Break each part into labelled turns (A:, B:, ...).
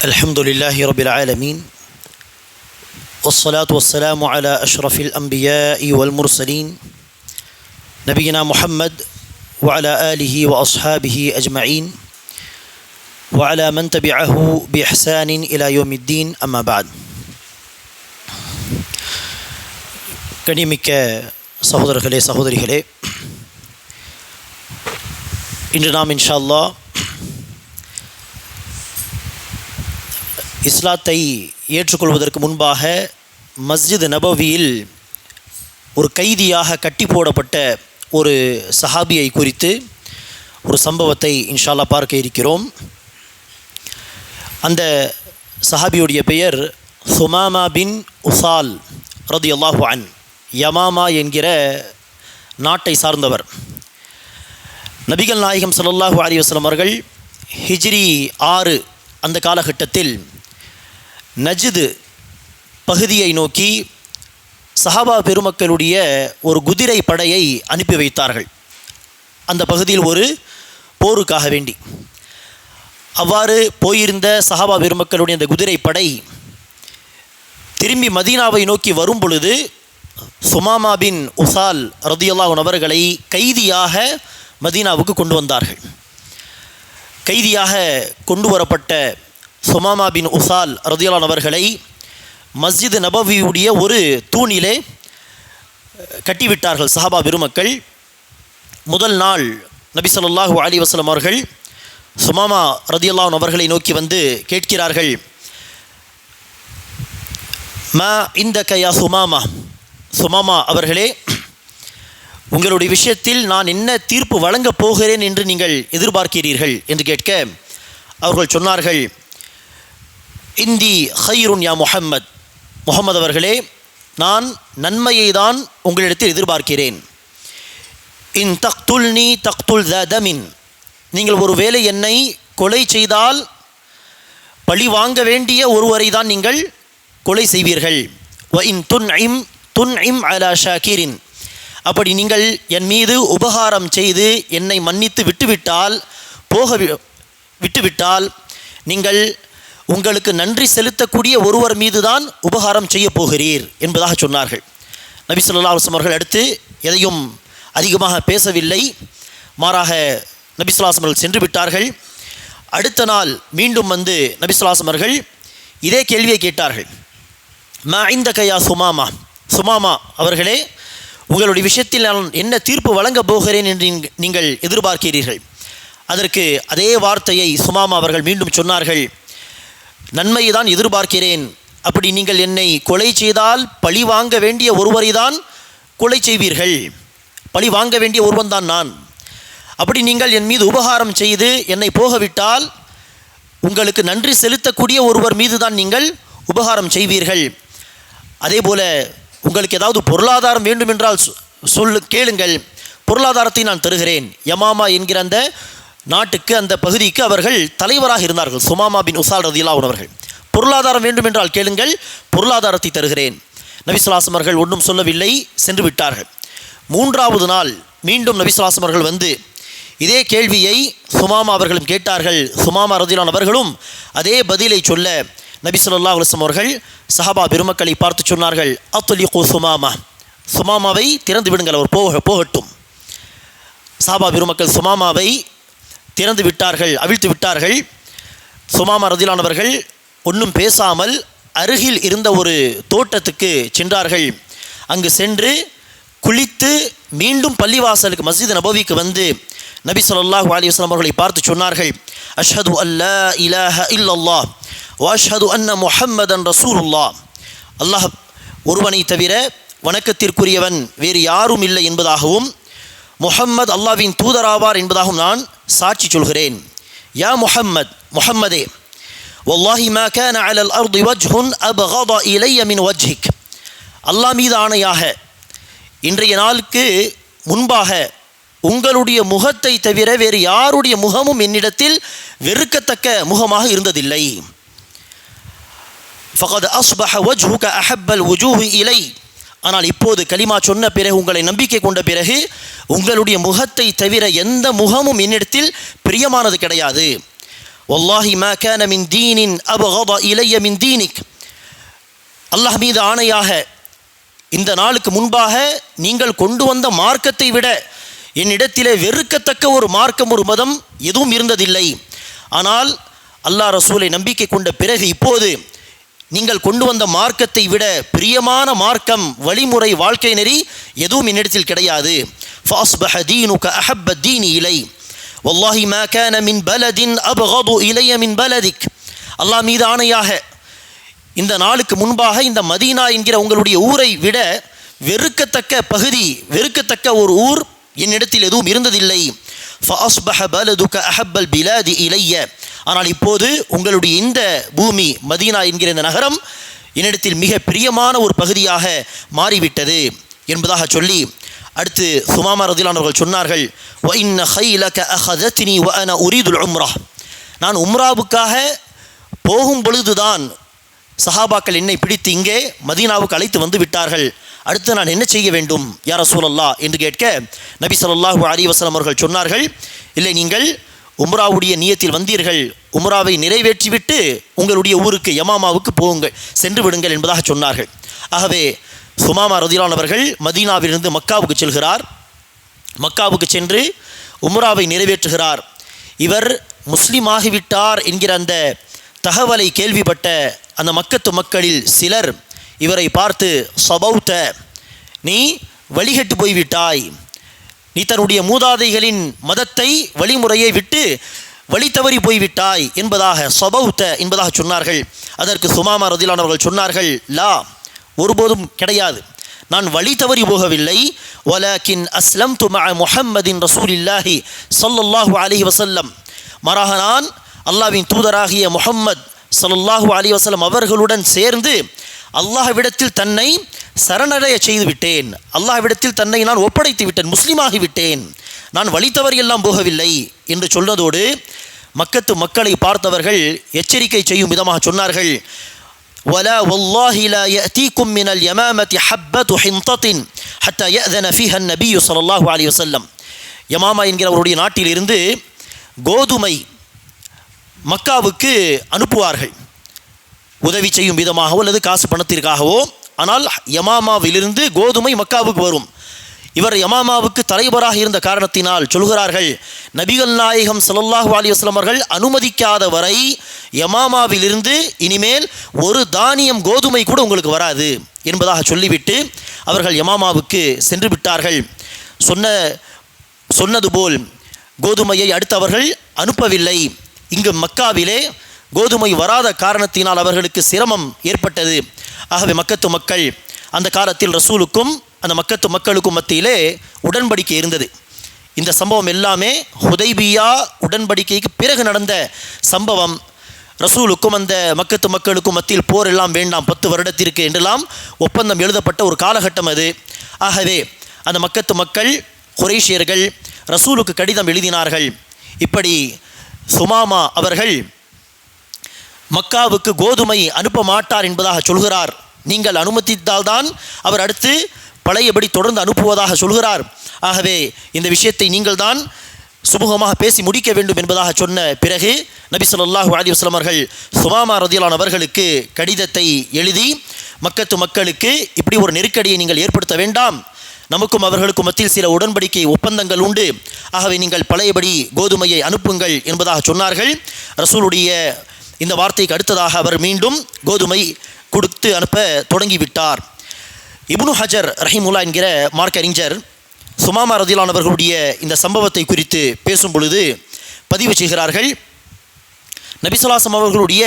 A: الحمد لله رب العالمين والصلاة والسلام على أشرف الأنبياء والمرسلين نبينا محمد وعلى آله وأصحابه أجمعين وعلى من تبعه بإحسان إلى يوم الدين أما بعد கனிமிக்க சகோதரர்களே சகோதரிகளே இன்று நாம் இன்ஷா அல்லாஹ் இஸ்லாத்தை ஏற்றுக்கொள்வதற்கு முன்பாக மஸ்ஜித் நபவியில் ஒரு கைதியாக கட்டி போடப்பட்ட ஒரு சஹாபியை குறித்து ஒரு சம்பவத்தை இன்ஷால்லா பார்க்க இருக்கிறோம். அந்த சஹாபியுடைய பெயர் சுமாமா பின் உசால் ரதி அல்லாஹு அன் யமாமா என்கிற நாட்டை சார்ந்தவர். நபிகள் நாயகம் சல்லாஹூ அலி வஸ்லம் அவர்கள் ஹிஜ்ரி ஆறு அந்த காலகட்டத்தில் நஜ்து பகுதியை நோக்கி சஹாபா பெருமக்களுடைய ஒரு குதிரை படையை அனுப்பி வைத்தார்கள். அந்த பகுதியில் ஒரு போருக்காக வேண்டி. அவ்வாறு போயிருந்த சஹாபா பெருமக்களுடைய அந்த குதிரை படை திரும்பி மதீனாவை நோக்கி வரும் பொழுது சுமாமா பின் உசால் ரதியல்லாஹன் அவர்களை கைதியாக மதீனாவுக்கு கொண்டு வந்தார்கள். கைதியாக கொண்டு வரப்பட்ட சுமாமா பின் உசால் ரதியலான் அவர்களை மஸ்ஜித் நபவியுடைய ஒரு தூணிலே கட்டிவிட்டார்கள் சஹாபா பெருமக்கள். முதல் நாள் நபி சொல்லாஹு அலி வசலம் அவர்கள் சுமாமா ரதியல்லான் அவர்களை நோக்கி வந்து கேட்கிறார்கள் மா இந்த கையா சுமாமா? சுமாமா அவர்களே உங்களுடைய விஷயத்தில் நான் என்ன தீர்ப்பு வழங்கப் போகிறேன் என்று நீங்கள் எதிர்பார்க்கிறீர்கள்? என்று கேட்க அவர்கள் சொன்னார்கள் இந்தி ஹைருன் யா முஹம்மத். முகமது அவர்களே நான் நன்மையை தான் உங்களிடத்தில் எதிர்பார்க்கிறேன். இன் தக்துல்னி தக்துல் த தமின் நீங்கள் ஒரு வேளை என்னை கொலை செய்தால் பழி வாங்க வேண்டிய ஒருவரை தான் நீங்கள் கொலை செய்வீர்கள். வ இன் துன் ஐம் துன் ஐம் அலா ஷாக்கிரின் அப்படி நீங்கள் என் மீது உபகாரம் செய்து என்னை மன்னித்து விட்டுவிட்டால் போக வி- விட்டுவிட்டால் நீங்கள் உங்களுக்கு நன்றி செலுத்தக்கூடிய ஒருவர் மீது தான் உபகாரம் செய்ய போகிறீர் என்பதாக சொன்னார்கள். நபி சொல்லா அவர்கள் அடுத்து எதையும் அதிகமாக பேசவில்லை. மாறாக நபி அவர்கள் சென்று விட்டார்கள். அடுத்த நாள் மீண்டும் வந்து நபி அவர்கள் இதே கேள்வியை கேட்டார்கள். மா இந்த கையா சுமாமா? சுமாமா அவர்களே உங்களுடைய விஷயத்தில் நான் என்ன தீர்ப்பு வழங்கப் போகிறேன் என்று நீங்கள் எதிர்பார்க்கிறீர்கள். அதற்கு அதே வார்த்தையை சுமாமா அவர்கள் மீண்டும் சொன்னார்கள். நன்மையை தான் எதிர்பார்க்கிறேன். அப்படி நீங்கள் என்னை கொலை செய்தால் பழி வாங்க வேண்டிய ஒருவரை தான் கொலை செய்வீர்கள். பழி வாங்க வேண்டிய ஒருவன் தான் நான். அப்படி நீங்கள் என் மீது உபகாரம் செய்து என்னை போகவிட்டால் உங்களுக்கு நன்றி செலுத்தக்கூடிய ஒருவர் மீது தான் நீங்கள் உபகாரம் செய்வீர்கள். அதே போல் உங்களுக்கு ஏதாவது பொருளாதாரம் வேண்டுமென்றால் சொ- சொல்லு கேளுங்கள். பொருளாதாரத்தை நான் தருகிறேன். யமாமா என்கிற அந்த நாட்டுக்கு அந்த பகுதிக்கு அவர்கள் தலைவராக இருந்தார்கள். சுமாமா பின் உசால் ரதிலா உணவர்கள் பொருளாதாரம் வேண்டுமென்றால் கேளுங்கள் பொருளாதாரத்தை தருகிறேன். நபிசுலாசமர்கள் ஒன்றும் சொல்லவில்லை சென்று விட்டார்கள். மூன்றாவது நாள் மீண்டும் நபிசுலாசமர்கள் வந்து இதே கேள்வியை சுமாமா அவர்களும் கேட்டார்கள். சுமாமா ரதிலான் அவர்களும் அதே பதிலை சொல்ல நபி ஸல்லல்லாஹு அவர்கள் சஹாபா பெருமக்களை பார்த்து சொன்னார்கள் அத்துலிகு சுமாமா. சுமாமாவை திறந்து விடுங்கள் அவர் போக போகட்டும். சஹாபா பெருமக்கள் சுமாமாவை திறந்து விட்டார்கள் அவிழ்த்து விட்டார்கள். சுமாமா ரதிலானவர்கள் ஒன்றும் பேசாமல் அருகில் இருந்த ஒரு தோட்டத்துக்கு சென்றார்கள். அங்கு சென்று குளித்து மீண்டும் பள்ளிவாசலுக்கு மஸ்ஜித் நபவிக்கு வந்து நபி ஸல்லல்லாஹு அலைஹி வஸல்லம் அவர்களை பார்த்து சொன்னார்கள் அஷ்ஹது அல்லா இலஹ இல்லல்லா வாஷது அஷ்ஹது அன்ன முஹம்மதன் ரசூலுல்லாஹ். அல்லாஹ் ஒருவனை தவிர வணக்கத்திற்குரியவன் வேறு யாரும் இல்லை என்பதாகவும் முஹம்மது அல்லாவின் தூதராவார் என்பதாகவும் நான் சாட்சி சொல்கிறேன். யா முஹம்மத் முஹம்மதே வல்லாஹி மா கேன அலல் அர்து வஜ்ஹுன் அப் ஹாதா இலைய மின் வஜ்ஹிக். அல்லா மீது ஆணையாக இன்றைய நாளுக்கு முன்பாக உங்களுடைய முகத்தை தவிர வேறு யாருடைய முகமும் என்னிடத்தில் வெறுக்கத்தக்க முகமாக இருந்ததில்லை. ஃபகத் அஸ்பஹ வஜ்ஹுக அஹப்பல் உஜூஹு இலை. ஆனால் இப்போது கலிமா சொன்ன பிறகு உங்களை நம்பிக்கை கொண்ட பிறகு உங்களுடைய முகத்தை தவிர எந்த முகமும் என்னிடத்தில் பிரியமானது கிடையாது. வல்லாஹி மா கேன மின் தீனின் அபகத இலைய மின் தீனிக். அல்லாஹ் மீது ஆணையாக இந்த நாளுக்கு முன்பாக நீங்கள் கொண்டு வந்த மார்க்கத்தை விட என்னிடத்திலே வெறுக்கத்தக்க ஒரு மார்க்கம் ஒரு மதம் எதுவும் இருந்ததில்லை. ஆனால் அல்லாஹ் ரசூலை நம்பிக்கை கொண்ட பிறகு இப்போது நீங்கள் கொண்டு வந்த மார்க்கத்தை விட பிரியமான மார்க்கம் வழிமுறை வாழ்க்கை நெறி எதுவும் என்னிடத்தில் கிடையாது فأصبح دينك أحب الدين إلي والله ما كان من بلد أبغض إلي من بلدك அல்லாஹ் மீது ஆணையாக இந்த நாளுக்கு முன்பாக இந்த மதீனா என்கிற உங்களுடைய ஊரை விட வெறுக்கத்தக்க பகுதி வெறுக்கத்தக்க ஒரு ஊர் என்னிடத்தில் எதுவும் இருந்ததில்லை فأصبح بلدك أحب البلاد إلي ஆனால் இப்போது உங்களுடைய இந்த பூமி மதீனா என்கிற இந்த நகரம் என்னிடத்தில் மிக பிரியமான ஒரு பகுதியாக மாறிவிட்டது என்பதாக சொல்லி அடுத்து சுமாமா ரதிலானவர்கள் சொன்னார்கள் வ இன்ன ஹைலக அஹதத்தினி வ அன உரீதுல் உம்ரா. நான் உம்ராவுக்காக போகும் பொழுதுதான் சஹாபாக்கள் என்னை பிடித்து இங்கே மதீனாவுக்கு அழைத்து வந்து விட்டார்கள். அடுத்து நான் என்ன செய்ய வேண்டும் யார சூழல்லா என்று கேட்க நபி சொல்லாஹு அலி வசலம் அவர்கள் சொன்னார்கள் இல்லை நீங்கள் உம்ராவுடைய நியத்தில் வந்தீர்கள் உம்ராவை நிறைவேற்றிவிட்டு உங்களுடைய ஊருக்கு யமாமாவுக்கு போங்கள் சென்று விடுங்கள் என்பதாக சொன்னார்கள். ஆகவே சுமாமா ரதிலான் அவர்கள் மதீனாவிலிருந்து மக்காவுக்கு செல்கிறார். மக்காவுக்கு சென்று உம்ராவை நிறைவேற்றுகிறார். இவர் முஸ்லீம் ஆகிவிட்டார் என்கிற அந்த தகவலை கேள்விப்பட்ட அந்த மக்கத்து மக்களில் சிலர் இவரை பார்த்து சபௌத்த நீ வழிகட்டு போய்விட்டாய். நீ தன்னுடைய மூதாதைகளின் மதத்தை வழிமுறையை விட்டு வழி தவறி போய்விட்டாய் என்பதாக சபௌத்த என்பதாக சொன்னார்கள். அதற்கு சுமாமா ரதிலானவர்கள் சொன்னார்கள் லா ஒருபோதும் கிடையாது. நான் வழி தவறி போகவில்லை. வலாக்கின் அஸ்லம் துமா முஹம்மதின் ரசூலில்லாஹி ஸல்லல்லாஹு அலி வசல்லம் மாறாக நான் அல்லாஹ்வின் தூதராகிய முஹம்மத் சல்லாஹூ அலி வசல்லம் அவர்களுடன் சேர்ந்து அல்லாஹ்விடத்தில் தன்னை சரணடைய செய்து விட்டேன் அல்லாஹ்விடத்தில் தன்னை நான் ஒப்படைத்து விட்டேன் முஸ்லீமாகி விட்டேன் நான் வழி தவறி எல்லாம் போகவில்லை என்று சொன்னதோடு மக்கத்து மக்களை பார்த்தவர்கள் எச்சரிக்கை செய்யும் விதமாக சொன்னார்கள் ولا والله لا يأتيكم من اليمامة حبة حنطة حتى يأذن فيها النبي صلى الله عليه وسلم யமாமா என்கிறவருடைய நாட்டிலிருந்து கோதுமை மக்காவுக்கு அனுப்புவார்கள் உதவி செய்யும் விதமாகவோ அல்லது காசு பணத்திற்காகவோ ஆனால் யமாமாவிலிருந்து கோதுமை மக்காவுக்கு வரும். இவர் யமாமாவுக்கு தலைவராக இருந்த காரணத்தினால் சொல்கிறார்கள் நபிகள் நாயகம் ஸல்லல்லாஹு அலைஹி வஸல்லம் அவர்கள் அனுமதிக்காத வரை யமாமாவிலிருந்து இனிமேல் ஒரு தானியம் கோதுமை கூட உங்களுக்கு வராது என்பதாக சொல்லிவிட்டு அவர்கள் யமாமாவுக்கு சென்று விட்டார்கள். சொன்ன சொன்னது போல் கோதுமையை அடுத்து அவர்கள் அனுப்பவில்லை. இங்கு மக்காவிலே கோதுமை வராத காரணத்தினால் அவர்களுக்கு சிரமம் ஏற்பட்டது. ஆகவே மக்கத்து மக்கள் அந்த காலத்தில் ரசூலுக்கும் அந்த மக்கத்து மக்களுக்கும் மத்தியிலே உடன்படிக்கை இருந்தது. இந்த சம்பவம் எல்லாமே ஹுதைபியா உடன்படிக்கைக்கு பிறகு நடந்த சம்பவம். ரசூலுக்கும் அந்த மக்கத்து மக்களுக்கும் மத்தியில் போர் எல்லாம் வேண்டாம் பத்து வருடத்திற்கு என்றெல்லாம் ஒப்பந்தம் எழுதப்பட்ட ஒரு காலகட்டம் அது. ஆகவே அந்த மக்கத்து மக்கள் குரேஷியர்கள் ரசூலுக்கு கடிதம் எழுதினார்கள். இப்படி சுமாமா அவர்கள் மக்காவுக்கு கோதுமை அனுப்ப மாட்டார் என்பதாக சொல்கிறார். நீங்கள் அனுமதித்தால்தான் அவர் அடுத்து பழையபடி தொடர்ந்து அனுப்புவதாக சொல்கிறார். ஆகவே இந்த விஷயத்தை நீங்கள் தான் சுமூகமாக பேசி முடிக்க வேண்டும் என்பதாக சொன்ன பிறகு நபி சொல்லாஹு அலி வஸ்லமர்கள் சுமாமா ரதியலான் அவர்களுக்கு கடிதத்தை எழுதி மக்கத்து மக்களுக்கு இப்படி ஒரு நெருக்கடியை நீங்கள் ஏற்படுத்த வேண்டாம். நமக்கும் அவர்களுக்கும் மத்தியில் சில உடன்படிக்கை ஒப்பந்தங்கள் உண்டு. ஆகவே நீங்கள் பழையபடி கோதுமையை அனுப்புங்கள் என்பதாக சொன்னார்கள். ரசூலுடைய இந்த வார்த்தைக்கு அடுத்ததாக அவர் மீண்டும் கோதுமை கொடுத்து அனுப்ப தொடங்கிவிட்டார். இப்னு ஹஜர் ரஹிமுல்லா என்கிற மார்க் அறிஞர் சுமாமா ரதிலானவர்களுடைய இந்த சம்பவத்தை குறித்து பேசும் பொழுது பதிவு செய்கிறார்கள். நபிசுல்லாசம் அவர்களுடைய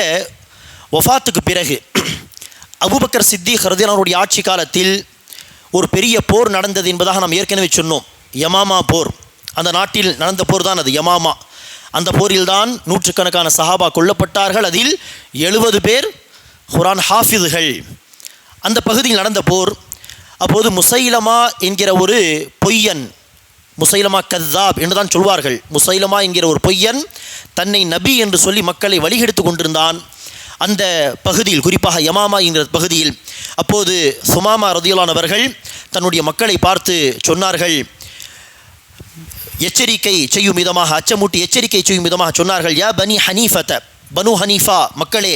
A: ஒஃபாத்துக்கு பிறகு அபூபக்கர் சித்திக் ரதிலானுடைய ஆட்சி காலத்தில் ஒரு பெரிய போர் நடந்தது என்பதாக நாம் ஏற்கனவே சொன்னோம். யமாமா போர். அந்த நாட்டில் நடந்த போர் தான் அது. யமாமா. அந்த போரில்தான் நூற்றுக்கணக்கான சஹாபா கொல்லப்பட்டார்கள். அதில் எழுபது பேர் குரான் ஹாஃபிதுகள். அந்த பகுதியில் நடந்த போர் அப்போது முசைலமா என்கிற ஒரு பொய்யன் முசைலமா கத்தாப் என்று தான் சொல்வார்கள். முசைலமா என்கிற ஒரு பொய்யன் தன்னை நபி என்று சொல்லி மக்களை வழிகெடுத்து கொண்டிருந்தான். அந்த பகுதியில் குறிப்பாக யமாமா என்கிற பகுதியில் அப்போது சுமாமா ரதியுலானவர்கள் தன்னுடைய மக்களை பார்த்து சொன்னார்கள் எச்சரிக்கை செய்யும் விதமாக அச்சமூட்டி எச்சரிக்கை செய்யும் விதமாக சொன்னார்கள். யா பனி ஹனீஃபத பனு ஹனீஃபா மக்களே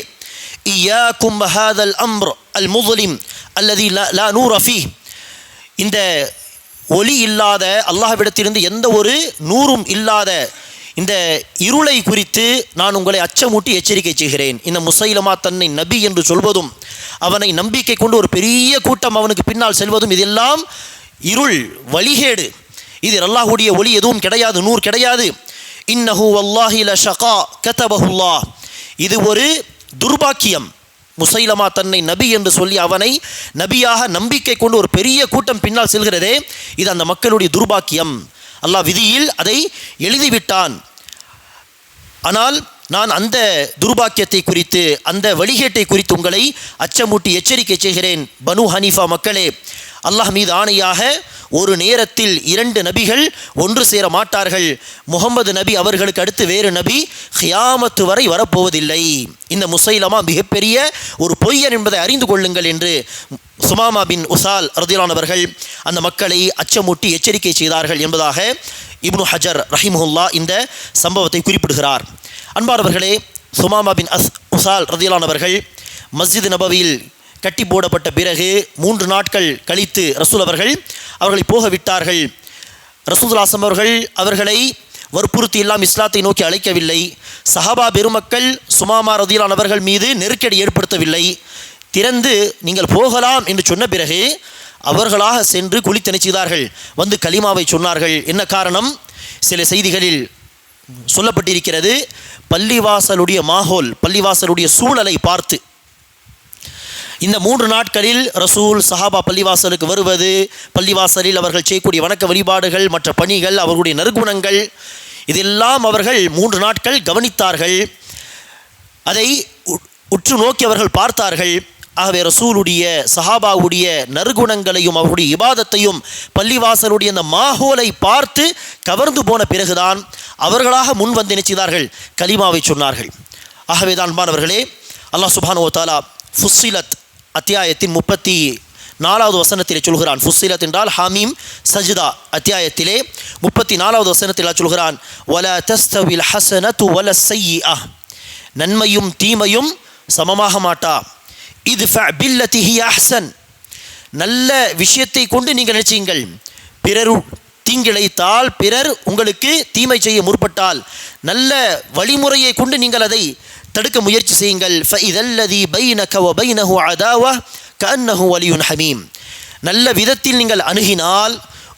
A: இயா கும்பஹாதல் அம்ர் அல் முஸ்லிம் அல்லதி லா நூர் அஃபி இந்த ஒளி இல்லாத அல்லாஹ்விடத்திலிருந்து எந்த ஒரு நூறும் இல்லாத இந்த இருளை குறித்து நான் உங்களை அச்சமூட்டி எச்சரிக்கை செய்கிறேன். இந்த முசைலமா தன்னை நபி என்று சொல்வதும் அவனை நம்பிக்கை கொண்டு ஒரு பெரிய கூட்டம் அவனுக்கு பின்னால் செல்வதும் இதெல்லாம் இருள் வழிகேடு. இது அல்லாஹுடைய ஒளி எதுவும் கிடையாது நூறு கிடையாது. இன்னஹு அல்லாஹி லஷகா ஷகா கதபஹுல்லா. இது ஒரு துர்பாக்கியம். முசைலமா தன்னை நபி என்று சொல்லி அவனை நபியாக நம்பிக்கை கொண்டு ஒரு பெரிய கூட்டம் பின்னால் செல்கிறதே இது அந்த மக்களுடைய துர்பாக்கியம். அல்லாஹ் விதியில் அதை எழுதிவிட்டான். ஆனால் நான் அந்த துர்பாக்கியத்தை குறித்து அந்த வழிகேட்டை குறித்து உங்களை அச்சமூட்டி எச்சரிக்கை செய்கிறேன் பனு ஹனீஃபா மக்களே. அல்லாஹ் மீது ஆணையாக ஒரு நேரத்தில் இரண்டு நபிகள் ஒன்று சேர மாட்டார்கள். முகமது நபி அவர்களுக்கு அடுத்து வேறு நபி ஹியாமத்து வரை வரப்போவதில்லை. இந்த முசைலமா மிகப்பெரிய ஒரு பொய்யன் என்பதை அறிந்து கொள்ளுங்கள் என்று சுமாமா பின் உசால் ரதிலானவர்கள் அந்த மக்களை அச்சமூட்டி எச்சரிக்கை செய்தார்கள் என்பதாக இப்னு ஹஜர் ரஹிமுல்லா இந்த சம்பவத்தை குறிப்பிடுகிறார். அன்பானவர்களே சுமாமா பின் அஸ் உசால் ரதிலானவர்கள் மஸ்ஜித் நபவியில் கட்டி போடப்பட்ட பிறகு மூன்று நாட்கள் கழித்து ரசூல் அவர்கள் அவர்களை போக விட்டார்கள். ரசூதுல்லாசம் அவர்கள் அவர்களை வற்புறுத்தி எல்லாம் இஸ்லாத்தை நோக்கி அழைக்கவில்லை. சஹாபா பெருமக்கள் சுமாமா ரதியிலானவர்கள் மீது நெருக்கடி ஏற்படுத்தவில்லை. திறந்து நீங்கள் போகலாம் என்று சொன்ன பிறகு அவர்களாக சென்று குளித்தனை செய்தார்கள். வந்து கலிமாவை சொன்னார்கள். என்ன காரணம்? சில செய்திகளில் சொல்லப்பட்டிருக்கிறது. பள்ளிவாசலுடைய மாஹோல் பள்ளிவாசலுடைய சூழலை பார்த்து இந்த மூன்று நாட்களில் ரசூல் சஹாபா பள்ளிவாசலுக்கு வருவது பள்ளிவாசலில் அவர்கள் செய்யக்கூடிய வணக்க வழிபாடுகள் மற்ற பணிகள் அவர்களுடைய நற்குணங்கள் இதெல்லாம் அவர்கள் மூன்று நாட்கள் கவனித்தார்கள். அதை உ- உற்று நோக்கி அவர்கள் பார்த்தார்கள். ஆகவே ரசூலுடைய சஹாபாவுடைய நற்குணங்களையும் அவருடைய இபாதத்தையும் பள்ளிவாசலுடைய அந்த மாஹோலை பார்த்து கவர்ந்து போன பிறகுதான் அவர்களாக முன் வந்து நினைச்சார்கள் கலிமாவை சொன்னார்கள். ஆகவே தான் அன்பானவர்களே அல்லாஹ் சுபானுவ தாலா ஃபுஸ்ஸிலத் அத்தியாயத்தின் முப்பத்தி நாலாவது வசனத்திலே சொல்கிறான். ஃபுஸ்ஸிலத் என்றால் ஹமீம் சஜிதா அத்தியாயத்திலே முப்பத்தி நாலாவது வசனத்தில் சொல்கிறான் வல தஸ்தவில் ஹசன து வல செய்யிஅ நன்மையும் தீமையும் சமமாக மாட்டா. இது பில்லத்தி ஹி அஹ்சன். நல்ல விஷயத்தை கொண்டு நீங்கள் நினைச்சீங்கள் பிறர் தீங்கிழைத்தால் பிறர் உங்களுக்கு தீமை செய்ய முற்பட்டால். நல்ல வழிமுறையை கொண்டு நீங்கள் அதை தடுக்க முயற்சி செய்யுங்கள். ஃபஇதல்லதி பைனக வ பைனஹு அதாவா கஅன்னஹு வலியுன் ஹமீம் நல்ல விதத்தில் நீங்கள் அணுகினால்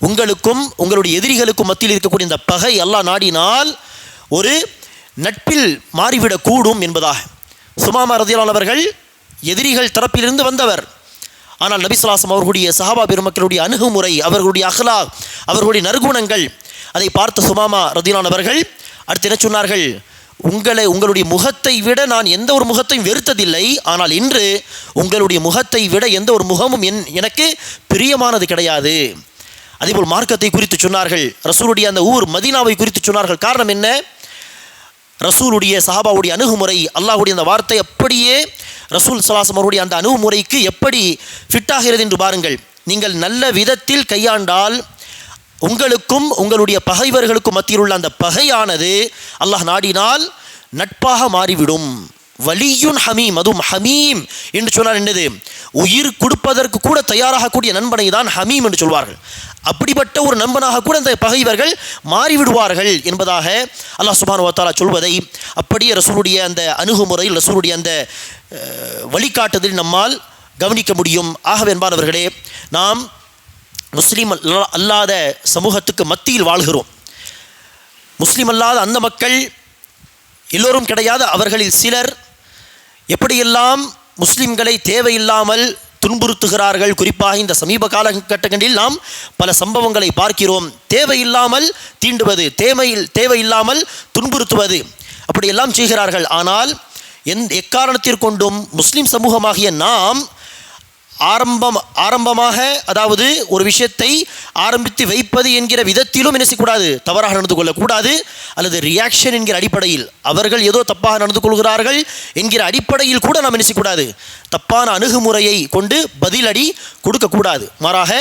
A: உங்களுக்கும் உங்களுடைய எதிரிகளுக்கும் மத்தியில் இருக்கக்கூடிய இந்த பகை அல்லா நாடினால் ஒரு நட்பில் மாறிவிடக்கூடும் என்பதாக. சுமாமா ரதியான் அவர்கள் எதிரிகள் தரப்பிலிருந்து வந்தவர். ஆனால் நபிசுலாசம் அவர்களுடைய சஹாபா பெருமக்களுடைய அணுகுமுறை அவர்களுடைய அஹ்லா அவர்களுடைய நற்குணங்கள் அதை பார்த்த சுமாமா ரதிலான் அடுத்து என்ன சொன்னார்கள்? உங்களை உங்களுடைய முகத்தை விட நான் எந்த ஒரு முகத்தையும் வெறுத்ததில்லை. ஆனால் இன்று உங்களுடைய முகத்தை விட எந்த ஒரு முகமும் என் எனக்கு பிரியமானது கிடையாது. அதேபோல் மார்க்கத்தை குறித்து சொன்னார்கள். ரசூலுடைய அந்த ஊர் மதீனாவை குறித்து சொன்னார்கள். காரணம் என்ன? ரசூலுடைய சஹாபாவுடைய அணுகுமுறை அல்லாஹுடைய அந்த வார்த்தை அப்படியே ரசூல் சலாசம் அவருடைய அந்த அணுகுமுறைக்கு எப்படி ஃபிட்டாகிறது என்று பாருங்கள். நீங்கள் நல்ல விதத்தில் கையாண்டால் உங்களுக்கும் உங்களுடைய பகைவர்களுக்கும் மத்தியில் உள்ள அந்த பகையானது அல்லாஹ் நாடினால் நட்பாக மாறிவிடும். வலியுன் ஹமீம் அதுவும் ஹமீம் என்று சொன்னால் என்னது? உயிர் கொடுப்பதற்கு கூட தயாராகக்கூடிய நண்பனை தான் ஹமீம் என்று சொல்வார்கள். அப்படிப்பட்ட ஒரு நண்பனாக கூட அந்த பகைவர்கள் மாறிவிடுவார்கள் என்பதாக அல்லாஹ் சுபானுவத்தாலா சொல்வதை அப்படியே ரசூலுடைய அந்த அணுகுமுறையில் ரசூலுடைய அந்த வழிகாட்டுதல் வழிகாட்டுதலில் நம்மால் கவனிக்க முடியும். ஆகவே என்பானவர்களே நாம் முஸ்லீம் அல்லா- அல்லாத சமூகத்துக்கு மத்தியில் வாழ்கிறோம். முஸ்லீம் அல்லாத அந்த மக்கள் எல்லோரும் கிடையாது அவர்களில் சிலர் எப்படியெல்லாம் முஸ்லீம்களை தேவையில்லாமல் துன்புறுத்துகிறார்கள். குறிப்பாக இந்த சமீப காலகட்டங்களில் நாம் பல சம்பவங்களை பார்க்கிறோம். தேவையில்லாமல் தீண்டுவது தேவையில் தேவையில்லாமல் துன்புறுத்துவது அப்படியெல்லாம் செய்கிறார்கள். ஆனால் எந் எக்காரணத்திற்கொண்டும் முஸ்லீம் சமூகமாகிய நாம் ஆரம்பம் ஆரம்பமாக அதாவது ஒரு விஷயத்தை ஆரம்பித்து வைப்பது என்கிற விதத்திலும் என்ன செய்யக்கூடாது? தவறாக நடந்து கொள்ளக்கூடாது. அல்லது ரியாக்ஷன் என்கிற அடிப்படையில் அவர்கள் ஏதோ தப்பாக நடந்து கொள்கிறார்கள் என்கிற அடிப்படையில் கூட நாம் என்ன செய்யக்கூடாது? தப்பான அணுகுமுறையை கொண்டு பதிலடி கொடுக்கக்கூடாது. மாறாக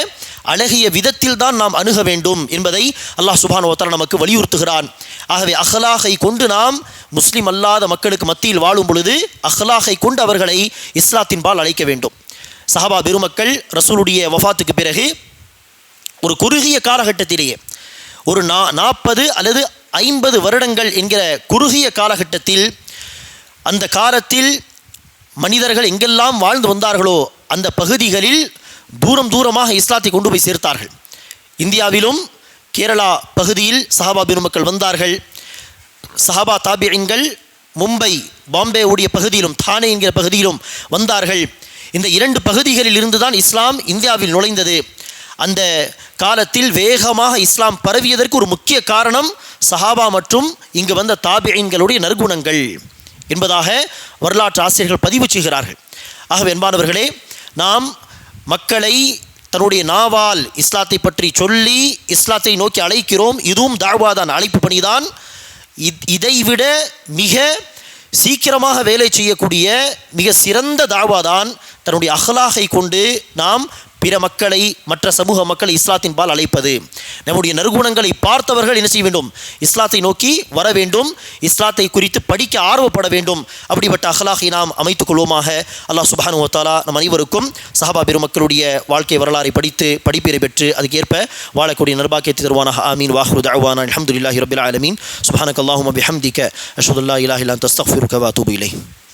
A: அழகிய விதத்தில் தான் நாம் அணுக வேண்டும் என்பதை அல்லாஹ் சுபான் ஓத்தர நமக்கு வலியுறுத்துகிறான். ஆகவே அஹ்லாகை கொண்டு நாம் முஸ்லீம் அல்லாத மக்களுக்கு மத்தியில் வாழும் பொழுது அஹ்லாகை கொண்டு அவர்களை இஸ்லாத்தின் பால் அழைக்க வேண்டும். சஹாபா பெருமக்கள் ரசூலுடைய வஃபாத்துக்கு பிறகு ஒரு குறுகிய காலகட்டத்திலேயே ஒரு நா நாற்பது அல்லது ஐம்பது வருடங்கள் என்கிற குறுகிய காலகட்டத்தில் அந்த காலத்தில் மனிதர்கள் எங்கெல்லாம் வாழ்ந்து வந்தார்களோ அந்த பகுதிகளில் தூரம் தூரமாக இஸ்லாத்தை கொண்டு போய் சேர்த்தார்கள். இந்தியாவிலும் கேரளா பகுதியில் சஹாபா பெருமக்கள் வந்தார்கள். சஹாபா தாபியங்கள் மும்பை பாம்பே உடைய பகுதியிலும் தானே என்கிற பகுதியிலும் வந்தார்கள். இந்த இரண்டு பகுதிகளில் இருந்து தான் இஸ்லாம் இந்தியாவில் நுழைந்தது. அந்த காலத்தில் வேகமாக இஸ்லாம் பரவியதற்கு ஒரு முக்கிய காரணம் சஹாபா மற்றும் இங்கு வந்த தாபியன்களுடைய நற்குணங்கள் என்பதாக வரலாற்று ஆசிரியர்கள் பதிவு செய்கிறார்கள். ஆகவே என்பானவர்களே நாம் மக்களை தன்னுடைய நாவால் இஸ்லாத்தை பற்றி சொல்லி இஸ்லாத்தை நோக்கி அழைக்கிறோம். இதுவும் தாழ்வாதான் அழைப்பு பணிதான். இத் இதைவிட மிக சீக்கிரமாக வேலை செய்யக்கூடிய மிக சிறந்த தாழ்வாதான் தன்னுடைய அகலாகை கொண்டு நாம் பிற மக்களை மற்ற சமூக மக்களை இஸ்லாத்தின் பால் அழைப்பது. நம்முடைய நறுகுணங்களை பார்த்தவர்கள் என்ன செய்ய வேண்டும்? இஸ்லாத்தை நோக்கி வர வேண்டும். இஸ்லாத்தை குறித்து படிக்க ஆர்வப்பட வேண்டும். அப்படிப்பட்ட அகலாகை நாம் அமைத்துக் கொள்வோமாக. அல்லாஹ் சுபானு தாலா நம் அனைவருக்கும் சஹாபா பெருமக்களுடைய வாழ்க்கை வரலாறை படித்து படிப்பீரை பெற்று அதுக்கேற்ப வாழக்கூடிய நர்பாக்கியத்தை தருவானாக. ஆமீன். வாஹ்ரு தஅவானா. அல்ஹம்துலில்லாஹி ரபில் ஆலமீன். சுப்ஹானக அல்லாஹும்ம பிஹம்திக அஷதுல்லா இலாஹிலான் இலாஹ இல்லா அன்த.